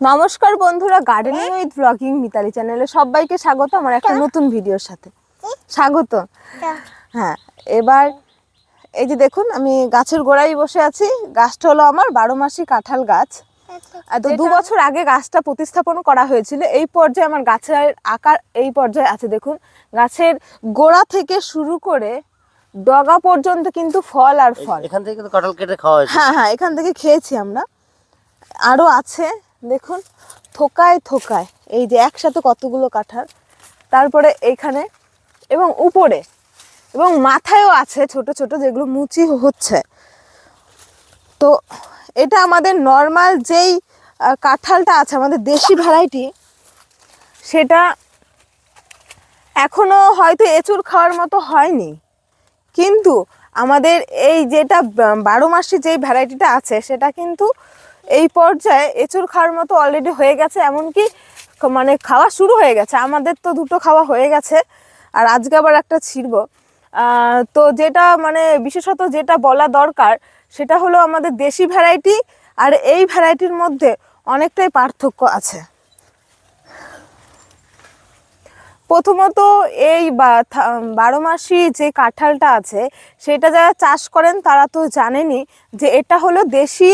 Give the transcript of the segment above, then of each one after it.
নমস্কার বন্ধুরা gardening with blogging Mitali চ্যানেলে সবাইকে স্বাগত আমার একটা নতুন ভিডিওর সাথে। স্বাগত। হ্যাঁ। এবার এই যে দেখুন আমি গাছের গোড়ায় বসে আছি। গাছটা হলো আমার বারো মাসি কাঁঠাল গাছ। আর তো দু বছর আগে গাছটা প্রতিস্থাপন করা হয়েছিল। এই পর্যায়ে আমার গাছের আকার এই পর্যায়ে আছে। দেখুন গাছের গোড়া থেকে শুরু করে ডগা পর্যন্ত কিন্তু ফল আর ফল। এখান থেকে কাঁঠাল কেটে খাওয়া হয়েছে। হ্যাঁ হ্যাঁ এখান থেকে খেয়েছি আমরা। আরও আছে। দেখুন, থোকায় থোকায়, এই যে একসাথে কতগুলো কাঁঠাল, তারপরে এইখানে এবং উপরে, এবং মাথায়ও আছে ছোট ছোট যেগুলো মুচি হচ্ছে। তো এটা আমাদের নর্মাল যেই কাঁঠালটা আছে, আমাদের দেশি ভ্যারাইটি সেটা এখনও হয়তো এঁচুর খাওয়ার মতো হয়নি। কিন্তু আমাদের এই যেটা, বারো মাসি যেই ভ্যারাইটিটা আছে, সেটা কিন্তু এই পর্যায়ে এঁচুর খাওয়ার মতো অলরেডি হয়ে গেছে, এমনকি মানে খাওয়া শুরু হয়ে গেছে। আমাদের তো দুটো খাওয়া হয়ে গেছে, আর আজকে আবার একটা ছিড়ব। তো যেটা মানে বিশেষত যেটা বলা দরকার, সেটা হলো আমাদের দেশি ভ্যারাইটি আর এই ভ্যারাইটির মধ্যে অনেকটাই পার্থক্য আছে। প্রথমত এই বারো মাসি যে কাঁঠালটা আছে, সেটা যারা চাষ করেন তারা তো জানেনই যে এটা হলো দেশি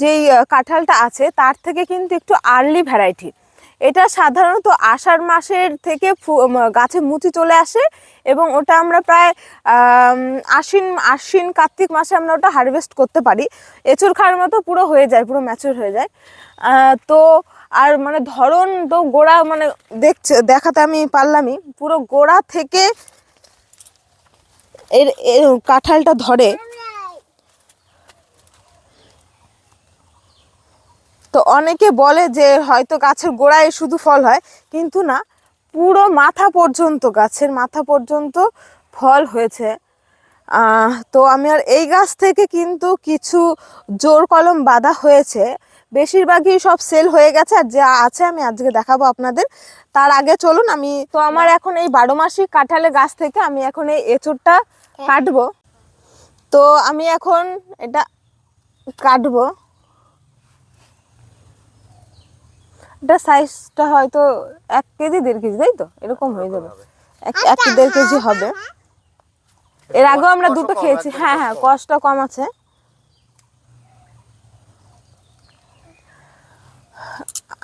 যেই কাঁঠালটা আছে, তার থেকে কিন্তু একটু আর্লি ভ্যারাইটি এটা সাধারণত আষাঢ় মাসের থেকে গাছে মুচি চলে আসে এবং ওটা আমরা প্রায় আশ্বিন আশ্বিন কার্তিক মাসে আমরা ওটা হারভেস্ট করতে পারি। এঁচুর খাওয়ার মতো পুরো হয়ে যায়, পুরো ম্যাচুর হয়ে যায়। তো আর মানে ধরন তো গোড়া মানে দেখছে, দেখাতে আমি পারলামই। পুরো গোড়া থেকে এর কাঁঠালটা ধরে তো অনেকে বলে যে হয়তো গাছের গোড়ায় শুধু ফল হয় কিন্তু না পুরো মাথা পর্যন্ত গাছের মাথা পর্যন্ত ফল হয়েছে। তো আমি আর এই গাছ থেকে কিন্তু কিছু জোর কলম বাঁধা হয়েছে। বেশিরভাগই সব সেল হয়ে গেছে আর যা আছে আমি আজকে দেখাবো আপনাদের। তার আগে চলুন আমি তো আমার এখন এই বারো মাসি কাঁঠালের গাছ থেকে আমি এখন এই এঁচুরটা কাটবো। তো আমি এখন এটা কাটবো। এটা সাইজটা হয়তো এক কেজি দেড় কেজি তাই তো? এরকম হয়ে যাবে। এক এক দেড় কেজি হবে। এর আগেও আমরা দুটো খেয়েছি। হ্যাঁ হ্যাঁ কষ্ট কম। আছে।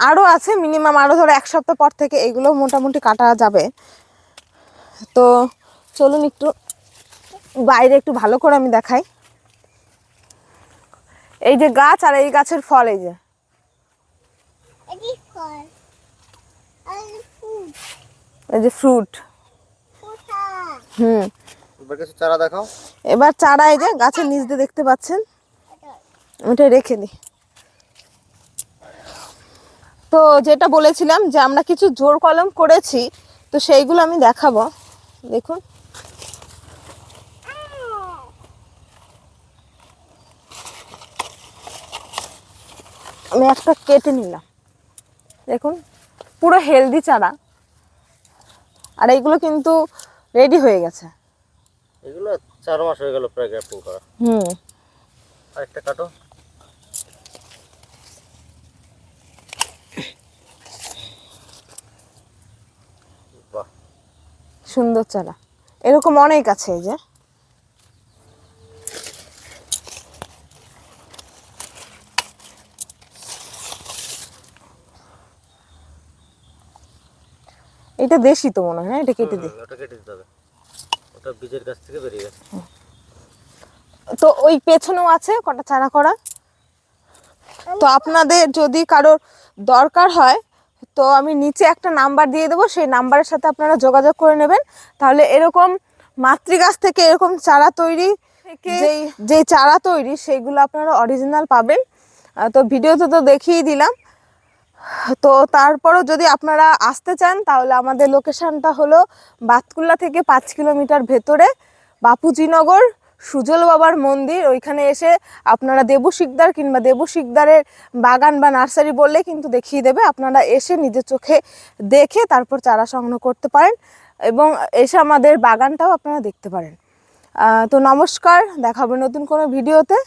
আরও আছে মিনিমাম আরও ধরো এক সপ্তাহ পর থেকে এগুলো মোটামুটি কাটা যাবে। তো চলুন একটু বাইরে একটু ভালো করে আমি দেখাই। এই যে গাছ আর এই গাছের ফল এই যে এটি ফল আর ফুল এই যে ফ্রুট হুম। চারা দেখাও। এবার চারা এই যে গাছের নিচ দিয়ে দেখতে পাচ্ছেন? ওটা রেখে দিই তো যেটা বলেছিলাম যে আমরা কিছু জোর কলম করেছি তো সেইগুলো আমি দেখাবো। দেখুন। আমি একটা কেটে নিলাম। দেখুন পুরো হেলদি চারা। আর এইগুলো কিন্তু রেডি হয়ে গেছে। এগুলো চার মাস হয়ে গেল প্রায় গ্যাপিং করা। হুম। আরেকটা কাটো। সুন্দর চারা। এরকম অনেক আছে এই যে। এটা দেশি তো মনে হয় না এটা কেটে দিই ওটা কেটে দিতে হবে। ওটা বীজের গাছ থেকে বেরিয়ে গেছে। তো ওই পেছনেও আছে কটা চারা করা? তো আপনাদের যদি কারোর দরকার হয় তো আমি নিচে একটা নাম্বার দিয়ে দেবো সেই নাম্বারের সাথে আপনারা যোগাযোগ করে নেবেন। তাহলে এরকম মাতৃগাছ থেকে এরকম চারা তৈরি যেই যেই চারা তৈরি সেইগুলো আপনারা অরিজিনাল পাবেন। তো ভিডিওতে তো দেখিয়ে দিলাম। তো তারপরও যদি আপনারা আসতে চান, তাহলে আমাদের লোকেশানটা হলো বাতকুল্লা থেকে পাঁচ কিলোমিটার ভেতরে বাপুজিনগর, সুজল বাবার মন্দির। ওইখানে এসে আপনারা দেবু শিকদার কিংবা দেবু শিকদারের বাগান বা নার্সারি বললে কিন্তু দেখিয়ে দেবে। আপনারা এসে নিজের চোখে দেখে তারপর চারা সংগ্রহ করতে পারেন এবং এসে আমাদের বাগানটাও আপনারা দেখতে পারেন। তো নমস্কার, দেখাবো নতুন কোনো ভিডিওতে।